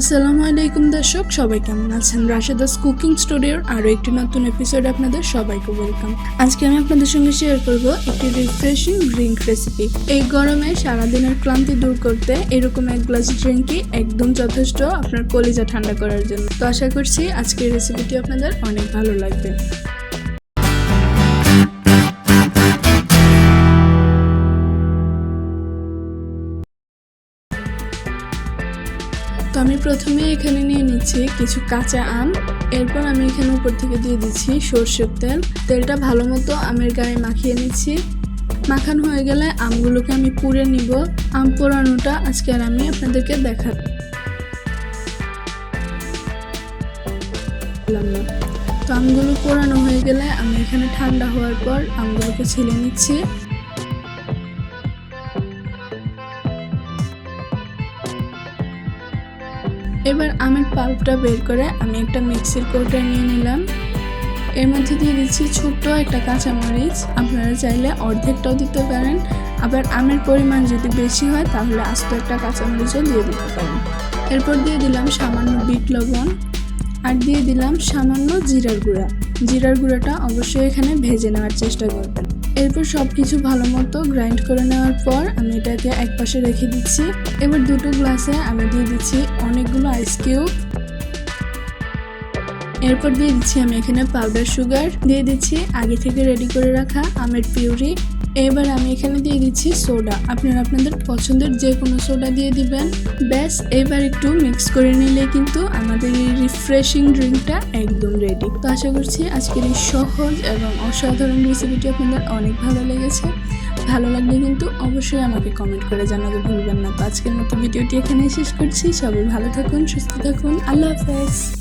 আসসালামু আলাইকুম দর্শক, সবাই কেমন আছেন? রাশেদাস কুকিং স্টুডিওর আরও একটি নতুন এপিসোড আপনাদের সবাইকে ওয়েলকাম আজকে আমি আপনাদের সঙ্গে শেয়ার করব একটি রিফ্রেশিং ড্রিঙ্ক রেসিপি এই গরমে সারাদিনের ক্লান্তি দূর করতে এরকম এক গ্লাস ড্রিঙ্কই একদম যথেষ্ট আপনার কলিজা ঠান্ডা করার জন্য। তো আশা করছি আজকের রেসিপিটি আপনাদের অনেক ভালো লাগবে। তো আমি প্রথমে এখানে নিয়ে নিচ্ছি কিছু কাঁচা আম। এরপর আমি এখানে উপর থেকে দিয়ে দিচ্ছি সর্ষের তেল। তেলটা ভালো মতো আমের গায়ে মাখিয়ে নিচ্ছি। মাখানো হয়ে গেলে আমগুলোকে আমি পুড়ে নিব। আম পোড়ানোটা আজকে আর আমি আপনাদেরকে না তো আমগুলো পোড়ানো হয়ে গেলে আমি এখানে ঠান্ডা হওয়ার পর আমগুলোকে ছিলে নিচ্ছি। এবার আমের পাল্পটা বের করে আমি একটা মিক্সির কৌটা নিয়ে নিলাম। এর মধ্যে দিয়ে দিচ্ছি ছোট্ট একটা কাঁচামরিচ। আপনারা চাইলে অর্ধেকটাও দিতে পারেন। আবার আমের পরিমাণ যদি বেশি হয়, তাহলে আস্ত একটা কাঁচামরিচও দিয়ে দিতে পারেন। এরপর দিয়ে দিলাম সামান্য বিট লবণ। আর দিয়ে দিলাম সামান্য জিরার গুঁড়া। জিরার গুঁড়াটা অবশ্যই এখানে ভেজে নেওয়ার চেষ্টা করবেন। এরপর সব কিছু ভালো মতো গ্রাইন্ড করে নেওয়ার পর আমি এটাকে এক পাশে রেখে দিচ্ছি। এবার দুটো গ্লাসে আমি দিয়ে দিচ্ছি অনেকগুলো আইস কিউব এরপর দিয়ে দিচ্ছি আমি এখানে পাউডার সুগার দিয়ে দিচ্ছি আগে থেকে রেডি করে রাখা আমের পিউরি। এবার আমি এখানে দিয়ে দিচ্ছি সোডা। আপনারা আপনাদের পছন্দের যে কোনো সোডা দিয়ে দিবেন। ব্যাস, এবার একটু মিক্স করে নিলে কিন্তু আমাদের এই রিফ্রেশিং ড্রিঙ্কটা একদম রেডি তো আশা করছি আজকের এই সহজ এবং অসাধারণ রেসিপিটি আপনাদের অনেক ভালো লেগেছে। ভালো লাগলে কিন্তু অবশ্যই আমাকে কমেন্ট করে জানাতে ভুলবেন না। তো আজকের মতো ভিডিওটি এখানে শেষ করছি। সবাই ভালো থাকুন, সুস্থ থাকুন। আল্লাহ হাফেজ।